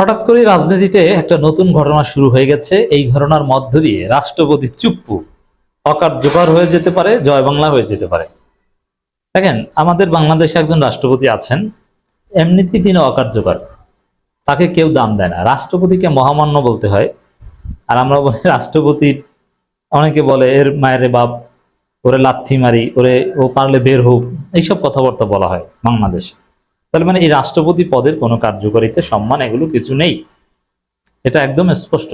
হঠাৎ করে রাজনীতিতে একটা নতুন ঘটনা শুরু হয়ে গেছে। এই ঘটনার মধ্য দিয়ে রাষ্ট্রপতি চুপ্পু অকার্যকর হয়ে যেতে পারে, জয় বাংলা হয়ে যেতে পারে। দেখেন, আমাদের বাংলাদেশে একজন রাষ্ট্রপতি আছেন, এমনিতেই তিনি অকার্যকর। তাকে কেউ দাম দেয় না। রাষ্ট্রপতিকে মহামান্য বলতে হয়। আর আমরা বলি রাষ্ট্রপতির অনেকে বলে, এর মায়ের বাপ, ওরে লাথি মারি, ওরে ও পারলে বের হোক। এইসব কথাবার্তা বলা হয় বাংলাদেশে। তাহলে মানে এই রাষ্ট্রপতি পদের কোনো কার্যকারিতা, সম্মান এগুলো কিছু নেই। এটা একদম স্পষ্ট।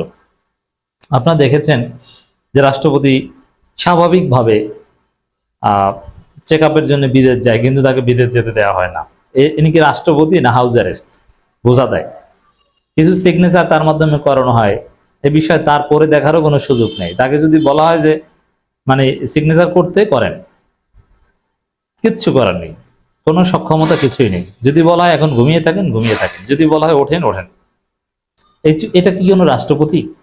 আপনারা দেখেছেন যে রাষ্ট্রপতি স্বাভাবিকভাবে চেক আপের জন্য বিদেশ যায়, কিন্তু তাকে বিদেশ যেতে দেওয়া হয় না। ইনি কি রাষ্ট্রপতি না হাউস অ্যারেস্ট? বোঝা দেয় কিছু সিগনেচার তার মাধ্যমে করানো হয়। এ বিষয়ে তারপরে দেখারও কোনো সুযোগ নেই। তাকে যদি বলা হয় যে মানে সিগনেচার করতে করেন, কিচ্ছু করার নেই। কোনো সক্ষমতা কিছুই নেই। যদি বলা হয় এখন ঘুমিয়ে থাকেন ঘুমিয়ে থাকেন। যদি বলা হয় ওঠেন ওঠেন। এই এটা কি কোনো রাষ্ট্রপতি?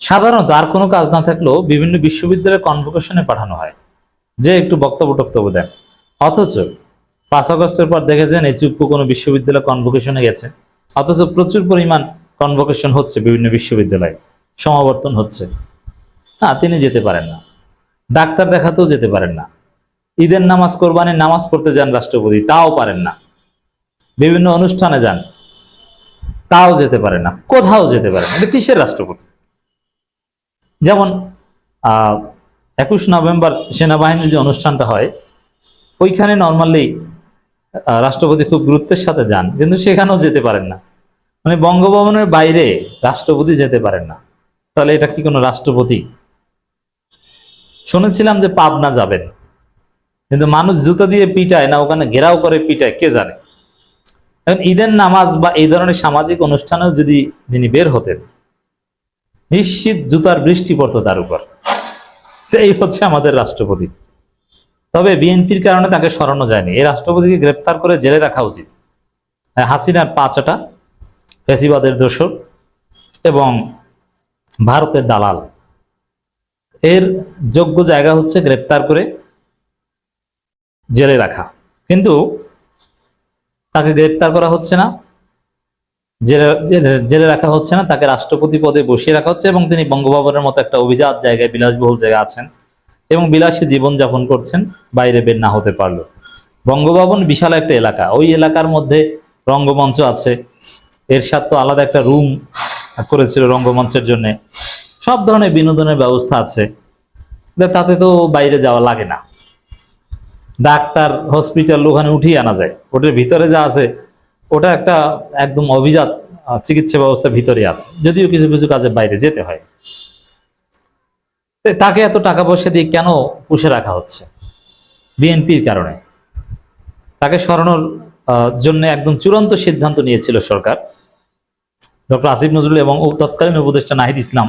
সাধারণত আর কোনো কাজ না থাকলেও বিভিন্ন বিশ্ববিদ্যালয়ের কনভোকেশনে পাঠানো হয়। যে একটু বক্তব্য টক্তব্য দেন। অথচ পাঁচ আগস্টের পর দেখেছেন এই চুপ্পু কোনো বিশ্ববিদ্যালয় কনভোকেশনে গেছে। অথচ প্রচুর পরিমাণ কনভোকেশন হচ্ছে বিভিন্ন বিশ্ববিদ্যালয়ে। সমাবর্তন হচ্ছে। না, তিনি যেতে পারেন না। ডাক্তার দেখাতেও যেতে পারেন না। ঈদের নামাজ কোরবানির নামাজ পড়তে যান রাষ্ট্রপতি, তাও পারেন না। বিভিন্ন অনুষ্ঠানে যান, তাও যেতে পারেন না, কোথাও যেতে পারেন না। এটা কিসের রাষ্ট্রপতি? যেমন একুশ নভেম্বর সেনাবাহিনীর যে অনুষ্ঠানটা হয়, ওইখানে নর্মালি রাষ্ট্রপতি খুব গুরুত্বের সাথে যান, কিন্তু সেখানেও যেতে পারেন না। মানে বঙ্গভবনের বাইরে রাষ্ট্রপতি যেতে পারেন না। তাহলে এটা কি কোনো রাষ্ট্রপতি? শুনেছিলাম যে পাবনা যাবেন। কিন্তু মানুষ জুতো দিয়ে পিটায় না ওখানে ঘেরাও করে পিটায় কে জানে? এখন ঈদের নামাজ বা এই ধরনের সামাজিক অনুষ্ঠানেও যদি তিনি বের হতেন নিশ্চিত জুতার বৃষ্টি পড়তো তার উপর। তো এই হচ্ছে আমাদের রাষ্ট্রপতি। তবে বিএনপির কারণে তাকে সরানো যায়নি। এই রাষ্ট্রপতিকে গ্রেপ্তার করে জেলে রাখা উচিত। হ্যাঁ, হাসিনার পাঁচটা ফেসিবাদের দোষর এবং ভারতের দালাল। এর যোগ্য জায়গা হচ্ছে গ্রেপ্তার করে জেলে রাখা। কিন্তু তাকে গ্রেপ্তার করা হচ্ছে না। জেলে, জেলে- রাখা হচ্ছে না। তাকে রাষ্ট্রপতি পদে বসিয়ে রাখা হচ্ছে এবং তিনি বঙ্গভবনের মতো একটা অভিজাত জায়গায় বিলাসবহুল জায়গায় আছেন এবং বিলাসী জীবন যাপন করছেন, বাইরে বের না হতে পারল। বঙ্গভবন বিশাল একটা এলাকা। ওই এলাকার মধ্যে রঙ্গমঞ্চ আছে। এর সাথে আলাদা একটা রুম করেছিল রঙ্গমঞ্চের জন্য। সব ধরনের বিনোদনের ব্যবস্থা আছে। তাতে তো বাইরে যাওয়া লাগে না। ডাক্তার হসপিটাল ওখানে উঠিয়ে আনা যায়। ওটার ভিতরে যা আছে, ওটা একটা একদম অভিজাত চিকিৎসা ব্যবস্থা ভিতরে আছে। যদিও কিছু কিছু কাজে বাইরে যেতে হয়। তাকে এত টাকা পয়সা দিয়ে কেন পুষে রাখা হচ্ছে? বিএনপির কারণে। তাকে সরানোর জন্য একদম চূড়ান্ত সিদ্ধান্ত নিয়েছিল সরকার। ডক্টর আসিফ নজরুল এবং তৎকালীন উপদেষ্টা নাহিদ ইসলাম,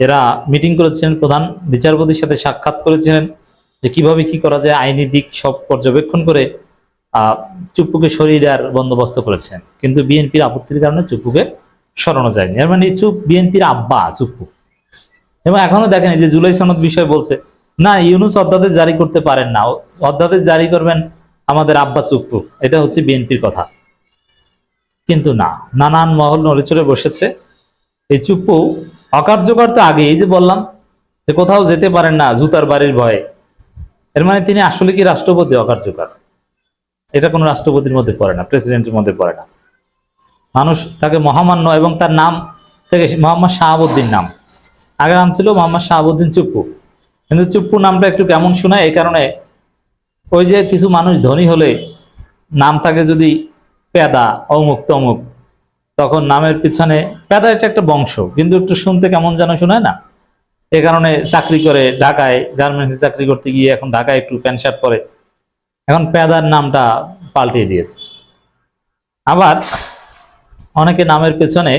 এরা মিটিং করেছিলেন, প্রধান বিচারপতির সাথে সাক্ষাৎ করেছিলেন। যে কীভাবে কি করা যায়, আইনি দিক সব পর্যবেক্ষণ করে চুপ্পুকে সরিয়ে দেওয়ার বন্দোবস্ত করেছেন। কিন্তু বিএনপির আপত্তির কারণে চুপ্পুকে সরানো যায়নি। এর মানে চুপ বিএনপির আব্বা, চুপ্পু। এবং এখনও দেখেন যে জুলাই সনদ বিষয় বলছে, না, ইউনুস অধ্যাদেশ জারি করতে পারেন না। অধ্যাদেশ জারি করবেন আমাদের আব্বা, চুপ্পু। এটা হচ্ছে বিএনপির কথা। কিন্তু না, নানান মহল নড়েচড়ে বসেছে। এই চুপ্পু অকার্যকর তো আগে এই যে বললাম যে কোথাও যেতে পারেন না জুতার বাড়ির ভয়ে। এর মানে তিনি আসলে কি রাষ্ট্রপতি অকার্যকর? এটা কোনো রাষ্ট্রপতির মধ্যে পড়ে না, প্রেসিডেন্টের মধ্যে পড়ে না। মানুষ তাকে মহামান্য এবং তার নাম থেকে মোহাম্মদ শাহাবুদ্দিন নাম। আগে নাম ছিল মোহাম্মদ শাহাবুদ্দিন চুপ্পু। কিন্তু চুপ্পু নামটা একটু কেমন শোনায় এই কারণে ওই যে কিছু মানুষ ধনী হলে নাম থাকে যদি পেদা, অমুক তমুক, তখন নামের পিছনে, পেদা এটা একটা বংশ, কিন্তু একটু শুনতে কেমন যেন শোনায় না। এ কারণে চাকরি করে ঢাকায়, গার্মেন্টসে চাকরি করতে গিয়ে এখন ঢাকায় একটু প্যান্ট শার্ট পরে। এখন পেদার নামটা পাল্টিয়ে দিয়েছে। আবার অনেকে নামের পেছনে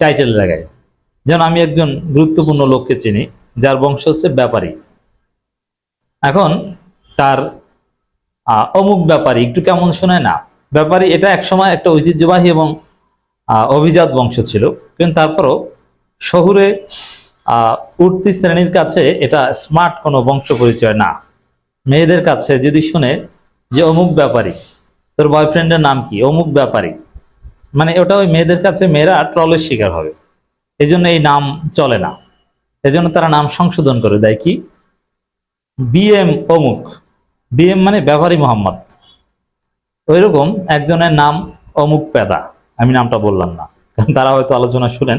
টাইটেল লাগায়। যেমন আমি একজন গুরুত্বপূর্ণ লোককে চিনি, যার বংশ হচ্ছে ব্যাপারী। এখন তার অমুক ব্যাপারী, একটু কেমন শোনায় না। ব্যাপারী এটা একসময় একটা ঐতিহ্যবাহী এবং অভিজাত বংশ ছিল। কিন্তু তারপরও শহুরে উঠতি শ্রেণির কাছে এটা স্মার্ট কোনো বংশ পরিচয় না। মেয়েদের কাছে যদি শুনে যে অমুক ব্যাপারী, তোর বয়ফ্রেন্ডের নাম কি? অমুক ব্যাপারী। মানে ওটা ওই মেয়েদের কাছে মেয়েরা ট্রলের শিকার হবে। এই এই নাম চলে না। এই জন্য তারা নাম সংশোধন করে দেয় কি? বিএম অমুক। বিএম মানে ব্যবহারী মোহাম্মদ। ওইরকম একজনের নাম অমুক পেদা। আমি নামটা বললাম না। কারণ তারা হয়তো আলোচনা শুনেন।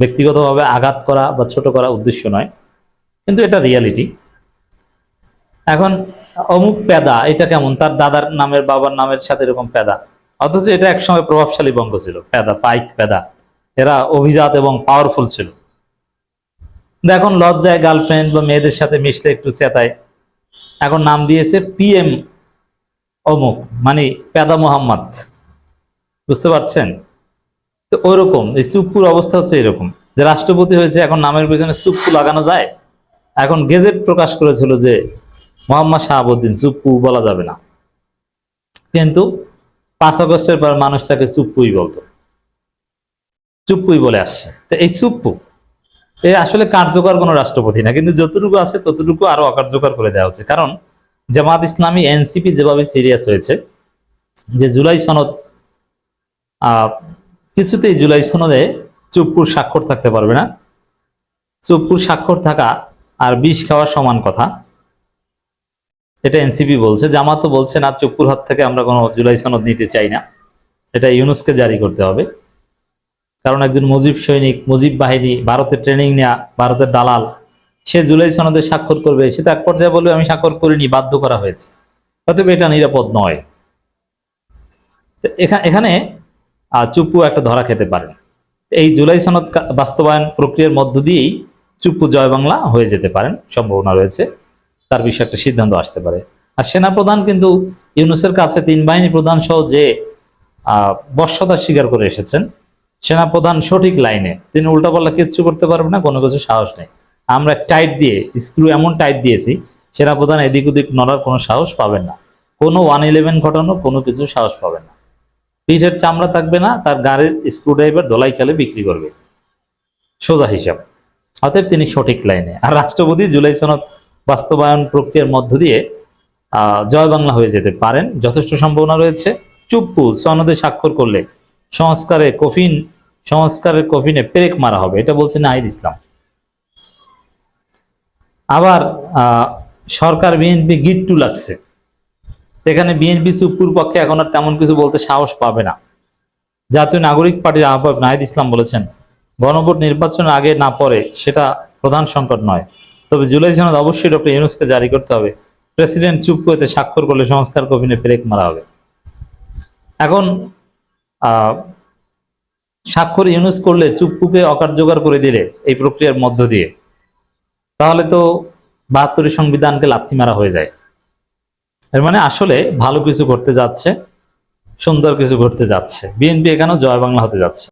ব্যক্তিগতভাবে আঘাত করা বা ছোট করা উদ্দেশ্য নয়, কিন্তু এটা রিয়ালিটি এখন অমুক পেদা এটা কেমন? তার দাদার নামের, বাবার নামের সাথে এরকম পেদা অথচ এটা একসময় প্রভাবশালী বঙ্গ ছিল পেদা পাইক পেদা এরা অভিজাত এবং পাওয়ারফুল ছিল। এখন লজ্জায় গার্লফ্রেন্ড বা মেয়েদের সাথে মিশলে একটু চেতায়। এখন নাম দিয়েছে পিএম অমুক মানে পেদা মোহাম্মদ। বুঝতে পারছেন? তো ওইরকম, এই চুপ্পুর অবস্থা হচ্ছে এরকম। যে রাষ্ট্রপতি হয়েছে, এখন নামের পেছনে চুপ্পু লাগানো যায়? এখন গেজেট প্রকাশ করেছিল যে মোহাম্মদ শাহাবুদ্দিন চুপ্পু বলা যাবে না। কিন্তু পাঁচ আগস্টের পর মানুষ তাকে চুপ্পুই বলতো। চুপ্পুই বলে আসছে। তো এই চুপ্পু এ আসলে কার্যকর কোনো রাষ্ট্রপতি না। কিন্তু যতটুকু আছে, ততটুকু আরও অকার্যকর করে দেওয়া হচ্ছে। কারণ জামাত ইসলামী, এনসিপি যেভাবে সিরিয়াস হয়েছে, যে জুলাই সনদ কিছুতেই জুলাই সনদে চুপপুর স্বাক্ষর থাকতে পারবে না। চুপপুর স্বাক্ষর থাকা আর বিষ খাওয়া সমান কথা। এটা এনসিপি বলছে, জামাতও বলছে, না, চুপ্পুর হাত থেকে আমরা কোনো জুলাই সনদ নিতে চাই না। এটা ইউনুসকে জারি করতে হবে। কারণ একজন মুজিব সৈনিক, মুজিব বাহিনী, ভারতের ট্রেনিং নেয়া, ভারতের দালাল, সে জুলাই সনদে স্বাক্ষর করবে। সে তো এক পর্যায়ে বলবে, আমি স্বাক্ষর করিনি, বাধ্য করা হয়েছে। অতএব এটা নিরাপদ নয়। এখানে চুপ্পু একটা ধরা খেতে পারেন এই জুলাই সনদ বাস্তবায়ন প্রক্রিয়ার মধ্য দিয়েই চুপু জয় বাংলা হয়ে যেতে পারেন, সম্ভাবনা রয়েছে। তার বিষয়ে একটা সিদ্ধান্ত আসতে পারে। আর সেনাপ্রধান কিন্তু ইউনুসের কাছে তিন বাহিনী প্রধান সহ যে বশ্যতা স্বীকার করে এসেছেন, সেনাপ্রধান সঠিক লাইনে, তিনি উল্টাপাল্লা কিচ্ছু করতে পারবেন না, কোনো কিছু সাহস নেই। আমরা টাইট দিয়ে, স্ক্রু এমন টাইট দিয়েছি, সেনাপ্রধান এদিক ওদিক নড়ার কোনো সাহস পাবেন না। কোনো ওয়ান ইলেভেন ঘটানো কোনো কিছু সাহস পাবেন না। পিঠের চামড়া থাকবে না, তার গাড়ির স্ক্রু ড্রাইভার দোলাই খেলে বিক্রি করবে। সোজা হিসাব। অতএব তিনি সঠিক লাইনে। আর রাষ্ট্রপতি জুলাই সনদ বাস্তবায়ন প্রক্রিয়ার মধ্য দিয়ে জয় বাংলা হয়ে যেতে পারেন। যথেষ্ট সম্ভাবনা রয়েছে। চুপ্পু সনদে স্বাক্ষর করলে সংস্কারে কফিন, সংস্কারের কফিনে পেরেক মারা হবে। এটা বলছে নাহিদ ইসলাম। আবার সরকার বিএনপি গিট্টু লাগছে। এখানে বিএনপি চুপ্পুর পক্ষে এখন আর তেমন কিছু বলতে সাহস পাবে না। জাতীয় নাগরিক পার্টির আহ্বায়ক নাহিদ ইসলাম বলেছেন, গণভোট নির্বাচনের আগে না পরে সেটা প্রধান সংকট নয়। তবে জুলাই সনদ অবশ্যই ডক্টর ইউনুসকে জারি করতে হবে। প্রেসিডেন্ট চুপ করতে স্বাক্ষর করলে সংস্কার কফিনে ব্রেক মারা হবে। এখন স্বাক্ষর ইউনুস করলে চুপ্পুকে অকার্যকর করে দিলে এই প্রক্রিয়ার মধ্য দিয়ে। তাহলে তো বাহাত্তরের সংবিধানকে লাথি মারা হয়ে যায়। এর মানে আসলে ভালো কিছু করতে যাচ্ছে, সুন্দর কিছু করতে যাচ্ছে। বিএনপি এখানেও জয় বাংলা হতে যাচ্ছে।